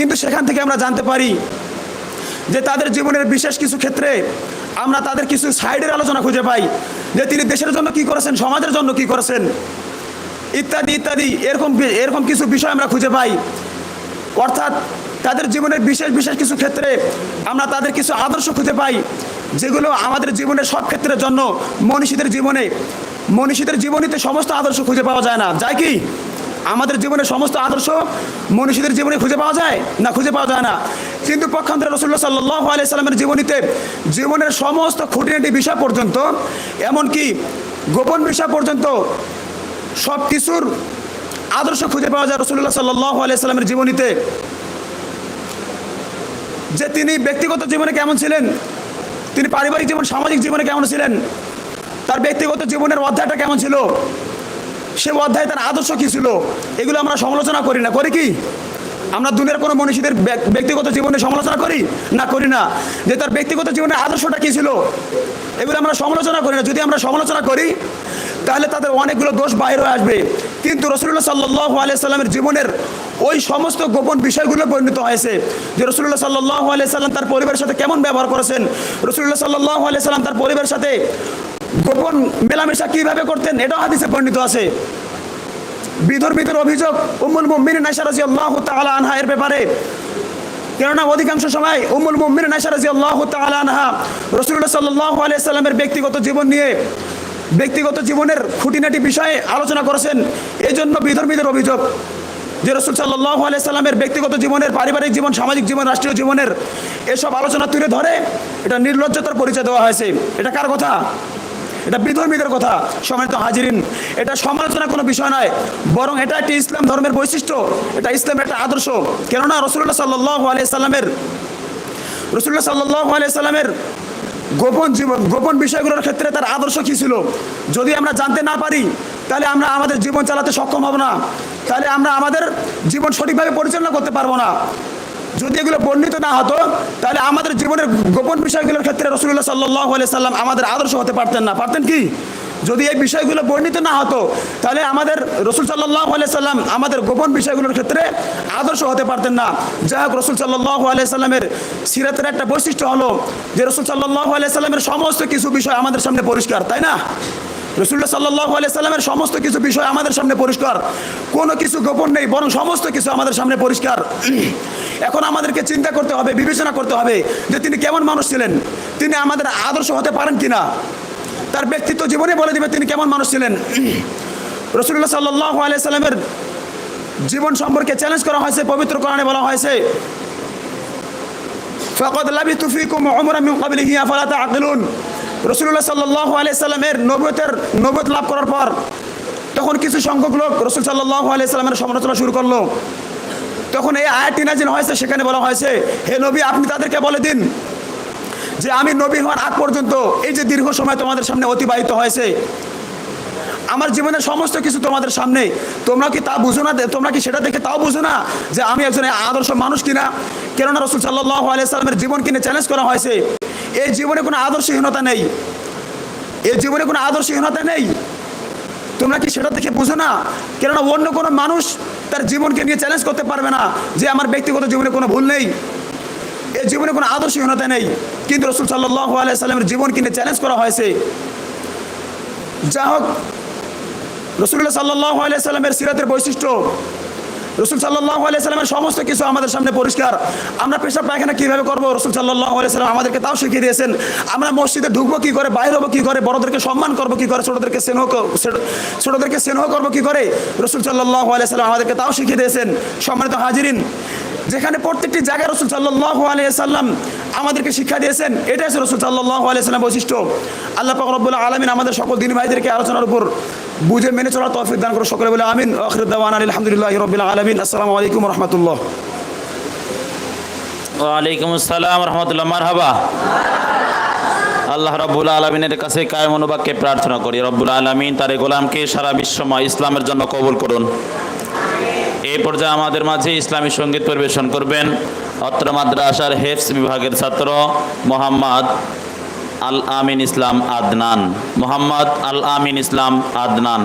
কিন্তু সেখান থেকে আমরা জানতে পারি যে তাদের জীবনের বিশেষ কিছু ক্ষেত্রে আমরা তাদের কিছু সাইডের আলোচনা খুঁজে পাই, যে তিনি দেশের জন্য কি করেছেন, সমাজের জন্য কি করেছেন, ইত্যাদি ইত্যাদি, এরকম এরকম কিছু বিষয় আমরা খুঁজে পাই। অর্থাৎ তাদের জীবনের বিশেষ বিশেষ কিছু ক্ষেত্রে আমরা তাদের কিছু আদর্শ খুঁজে পাই, যেগুলো আমাদের জীবনের সব ক্ষেত্রের জন্য মনীষীদের জীবনে, মনীষীদের জীবনীতে সমস্ত আদর্শ খুঁজে পাওয়া যায় না। যায় কি? আমাদের জীবনে সমস্ত আদর্শ মনীষীদের জীবনে খুঁজে পাওয়া যায়? না, খুঁজে পাওয়া যায় না। কিন্তু পক্ষান্তরে রসুল্লাহ সাল্লাহ আলাইসাল্লামের জীবনীতে জীবনের সমস্ত খুঁটিনাটি বিষয় পর্যন্ত, এমনকি গোপন বিষয় পর্যন্ত সব কিছুর আদর্শ খুঁজে পাওয়া যায় রসুল্লাহ সাল্লাহ আলাইসাল্লামের জীবনীতে। যে তিনি ব্যক্তিগত জীবনে কেমন ছিলেন, তিনি পারিবারিক জীবন, সামাজিক জীবনে কেমন ছিলেন, তার ব্যক্তিগত জীবনের অধ্যায়টা কেমন ছিল সে অধ্যায় তার আদর্শ কী ছিল? এগুলো আমরা সমালোচনা করি না। করি কি? আমরা দুনিয়ার কোনো মনীষীদের ব্যক- ব্যক্তিগত জীবনে সমালোচনা করি? না করি না। যে তার ব্যক্তিগত জীবনের আদর্শটা কী ছিল? এগুলো আমরা সমালোচনা করি না। যদি আমরা সমালোচনা করি, তাহলে তাদের অনেকগুলো দোষ বাইর আসবে। কিন্তু রসুল্লাহ সাল্লাহ আলিয়াল্লামের জীবনের ওই সমস্ত গোপন বিষয়গুলো পরিণত হয়েছে যে রসুল্লাহ সাল্লাহ আলিয়া সাল্লাম তার পরিবারের সাথে কেমন ব্যবহার করেছেন? রসুল্লাহ সাল্লাহ আলিয়া সাল্লাম তার পরিবারের সাথে গোপন মেলামেশা কীভাবে করতেন? এটাও হাদিসে পরিণত আছে। বিধর্মীদের অভিযোগ উম্মুল মুমিন নাইসা রাদিয়াল্লাহু তাআলা আনহা এর ব্যাপারে। কেননা অধিকাংশ সময় উম্মুল মুমিন নাইসা রাদিয়াল্লাহু তাআলা আনহা রাসূলুল্লাহ সাল্লাল্লাহু আলাইহি ব্যক্তিগত জীবন নিয়ে ব্যক্তিগত জীবনের খুঁটিনাটি বিষয়ে আলোচনা করেছেন। এই জন্য বিধর্মীদের অভিযোগ যে রসুল সাল্লাল্লাহু আলাইহি সাল্লামের ব্যক্তিগত জীবনের, পারিবারিক জীবন, সামাজিক জীবন, রাষ্ট্রীয় জীবনের এসব আলোচনা তুলে ধরে এটা নির্লজ্জতার পরিচয় দেওয়া হয়েছে। এটা কার কথা? এটা বিধর্মীদের কথা, সম্মানিত হাজিরিন। এটা সমালোচনা কোনো বিষয় নয়, বরং এটা একটি ইসলাম ধর্মের বৈশিষ্ট্য, এটা ইসলামের একটা আদর্শ। কেননা রসুল্লাহ সাল্লাহ আলিয়া সাল্লামের রসুল্লাহ সাল্লাহ আলিয়া সাল্লামের গোপন জীবন, গোপন বিষয়গুলোর ক্ষেত্রে তার আদর্শ কী ছিল? যদি আমরা জানতে না পারি, তাহলে আমরা আমাদের জীবন চালাতে সক্ষম হব না। তাহলে আমরা আমাদের জীবন সঠিকভাবে পরিচালনা করতে পারব না। যদি এগুলো বর্ণিত না হতো, তাহলে আমাদের জীবনের গোপন বিষয়গুলোর ক্ষেত্রে রসুল্লাহ সাল্লাহ সাল্লাম আমাদের আদর্শ হতে পারতেন না। পারতেন কি? যদি এই বিষয়গুলো বর্ণিত না হতো, তাহলে আমাদের রসুল সাল্লাহ সাল্লাম আমাদের গোপন বিষয়গুলোর ক্ষেত্রে আদর্শ হতে পারতেন না। যাই হোক, রসুল সাল্লাহ সাল্লামের সিরাতের একটা বৈশিষ্ট্য হলো যে রসুল সাল্লাহ সাল্লামের সমস্ত কিছু বিষয় আমাদের সামনে পরিষ্কার, তাই না? রসুল্লাহ সাল্লাহ সাল্লামের সমস্ত কিছু বিষয় আমাদের সামনে পরিষ্কার। কোনো কিছু গোপন নেই, বরং সমস্ত কিছু আমাদের সামনে পরিষ্কার। এখন আমাদেরকে চিন্তা করতে হবে, বিবেচনা করতে হবে যে তিনি কেমন মানুষ ছিলেন, তিনি আমাদের আদর্শ হতে পারেন কি না তার ব্যক্তিত্ব জীবনে বলে দেবে তিনি কেমন মানুষ ছিলেন। রসুল্লাহ সাল্লাহ আলাইসাল্লামের জীবন সম্পর্কে চ্যালেঞ্জ করা হয়েছে, পবিত্র কোরআনে বলা হয়েছে লাবি লাভ করার পর তখন কিছু সংখ্যক লোক সমালোচনা শুরু করল। তখন এই আয়াতটি নাজিল হয়েছে, সেখানে বলা হয়েছে, হে নবী, আপনি তাদেরকে বলে দিন যে আমি নবী হওয়ার আগ পর্যন্ত এই যে দীর্ঘ সময় তোমাদের সামনে অতিবাহিত হয়েছে, আমার জীবনের সমস্ত কিছু তোমাদের সামনে, তোমরা কি তা বুঝো না? তোমরা কি সেটা দেখে তাও বুঝো না যে আমি একজন আদর্শ মানুষ কিনা? কেননা রসুল সাল্লাহ আলাইসাল্লামের জীবন কিনে চ্যালেঞ্জ করা হয়েছে। এই জীবনে কোনো আদর্শহীনতা নেই। এই জীবনে কোনো আদর্শহীনতা নেই। তোমরা কি সেটা দেখে বুঝো না? কেননা অন্য কোনো মানুষ তার জীবনকে নিয়ে চ্যালেঞ্জ করতে পারবে না যে আমার ব্যক্তিগত জীবনে কোনো ভুল নেই। এই জীবনে কোনো আদর্শহীনতা নেই। কিন্তু রসুল সাল্লাহ আলাইসাল্লামের জীবন কিনে চ্যালেঞ্জ করা হয়েছে। যা হোক রসুল্লাহ সাল্লাহ আলাইসাল্লামের সিরাতের বৈশিষ্ট্য রসুল সাল্লাহ আলাইসালামের সমস্ত কিছু আমাদের সামনে পরিষ্কার। আমরা পেশা পায়খানা কীভাবে করব? রসুল সাল্লাহ আলাইসালাম আমাদেরকে তাও শিখিয়ে দিয়েছেন। আমরা মসজিদে ঢুকবো কী করে? বাইর হব কী করে? বড়দেরকে সম্মান করব কী করে? ছোটোদেরকে স্নেহ ছোটোদেরকে স্নেহ করব কী করে? রসুল সাল্লাহ আলাইসালাম আমাদেরকে তাও শিখিয়ে দিয়েছেন। সম্মানিত হাজিরিন, যেখানে প্রত্যেকটি জায়গায় রসুল সাল্লাহ আলিয়াল্লাম আমাদেরকে শিক্ষা দিয়েছেন। এটাই রসুল সাল্লাহ আলিয়াল্লাম বৈশিষ্ট্য। আল্লাহ পাক রব্বুল্লাহ আলমিন আমাদের সকল দিন ভাইদেরকে আলোচনার উপর বুঝে মেনে চলার তৌফিক দান করে সকলে বলে আমিন। আখরুদ্দাওয়ান আলহামদুলিল্লাহ রবিল আলমিন। আসসালামু আলাইকুম রহমতুল্লাহ। ওয়ালাইকুম আসসালাম রহমতুল্লাহ। মারহাবা। আল্লাহ রব্বুল আলমিনের কাছে কায় মনোবাক্যে প্রার্থনা করি। রব্বুল আলমিন তার গোলামকে সারা বিশ্বময় ইসলামের জন্য কবুল করুন। এই পর্যায়ে আমাদের মাঝে ইসলামী সংগীত পরিবেশন করবেন অত্র মাদ্রাসার হেফস বিভাগের ছাত্র মোহাম্মদ আল আমিন ইসলাম আদনান। মোহাম্মদ আল আমিন ইসলাম আদনান।